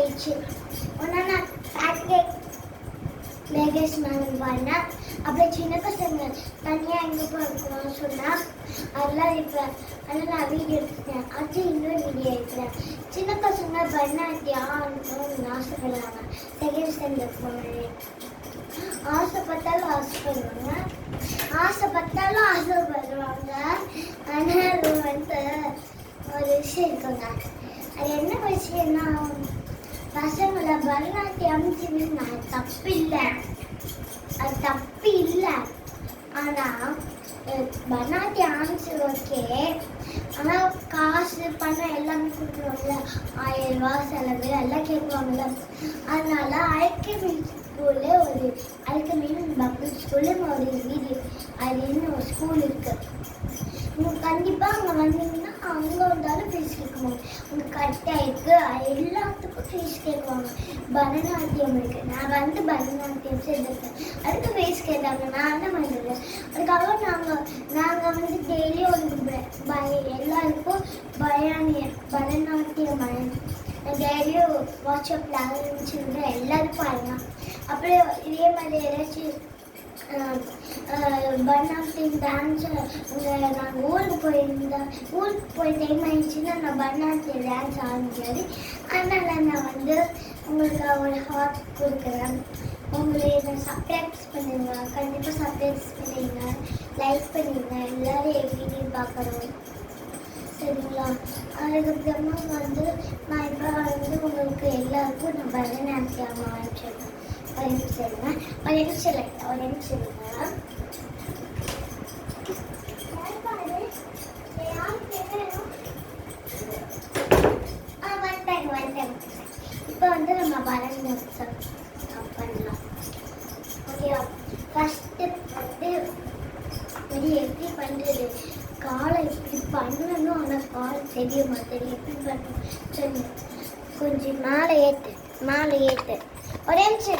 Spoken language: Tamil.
ரொம்ப லேட் ஆயிடுச்சு ஒன்றா நான் பேக்கெட் பேகேஜ் மேம் பண்ணேன் அப்புறம் சின்ன பசங்க தனியாக எங்கே போகணும்னு சொன்னால் அதெல்லாம் இப்போ அதெல்லாம் நான் வீடியோ எடுத்துட்டேன். அது இன்னொரு வீடியோ எடுக்கிறேன் சின்ன பசங்க பண்ணாட்டியான்னு ஆசைப்படுறாங்க. செகண்ட் ஸ்டாண்டர்ட் போனேன் ஆசைப்பட்டாலும் ஆசைப்படுவாங்க. ஆசைப்பட்டாலும் ஆசைப்படுவாங்க. ஆனால் வந்து ஒரு விஷயம் இருக்குங்க அது என்ன விஷயம்னா பசங்களை பரதநாட்டியம் நான் தப்பு இல்லை அது தப்பு இல்லை ஆனால் பரதநாட்டியம் ஆன்சு ஓகே. ஆனால் காசு பணம் எல்லாமே கொடுக்குறோம்ல ஆயிரம் ரூபா செலவு எல்லாம் கேட்குவாங்கல்ல அதனால அழைக்க ஸ்கூலில் ஒரு அழைக்க மீன் பப்ளிக் ஸ்கூலுன்னு ஒரு வீடியோ அதுன்னு ஒரு ஸ்கூல் இருக்குது நீங்கள் கண்டிப்பாக அங்கே வந்தீங்கன்னா அங்கே வந்தாலும் ஃபீஸ் கேட்குவாங்க உங்களுக்கு கரெக்டாக எல்லாத்துக்கும் ஃபீஸ் கேட்குவாங்க பரதநாட்டியம் இருக்கு. நான் வந்து பரதநாட்டியம் சேர்ந்துருக்கேன். அதுக்கு ஃபீஸ் கேட்டாங்க. நான் தான் வந்திருக்கேன் அதுக்கப்புறம் நாங்கள் நாங்கள் வந்து டெய்லி ஒரு பய எல்லாருக்கும் பயானிய பரதநாட்டியம் டெய்லியும் வாட்ஸ்அப்பில் ஆரம்பிச்சுருந்த எல்லாரும் பாருங்க அப்புறம் இதே மாதிரி ஏதாச்சும் பர்னாட்டியம் டான்ஸ் நாங்கள் ஊருக்கு போயிருந்தேன் ஊருக்கு போய் டைம் ஆயிடுச்சுன்னா நான் பர்னாட்டியம் டான்ஸ் ஆரம்பிக்காது அதனால் நான் வந்து உங்களுக்கு ஒரு ஹார்ட் கொடுக்குறேன் உங்களை இதை சப்ஸ்கிரைப்ஸ் பண்ணுங்க கண்டிப்பாக சப்ஸ்கிரைப்ஸ் பண்ணுங்க லைக் பண்ணுங்க எல்லோரும் எப்படி பார்க்குறோம் சரிங்களா அதுக்கப்புறமா வந்து நான் இப்போ வந்து உங்களுக்கு எல்லாருக்கும் நான் பரதநாட்டியம் ஆரம்பிச்சிருக்கேன் ஒரு நிமிஷம் ஒரு நிமிஷம் இல்லை ஒரு நிமிஷம் வந்து நம்ம பலன் பண்ணலாம் ஓகேவா ஃபஸ்ட்டு வந்து இது எப்படி பண்ணுறது காலை இப்படி பண்ணணும் ஆனால் கால் தெரிய மாட்டேங்குது எப்படி பண்ணணும்? சொல்லு. கொஞ்சம் மேலே ஏற்று மேலே ஏற்று ஒரே நிமிஷம்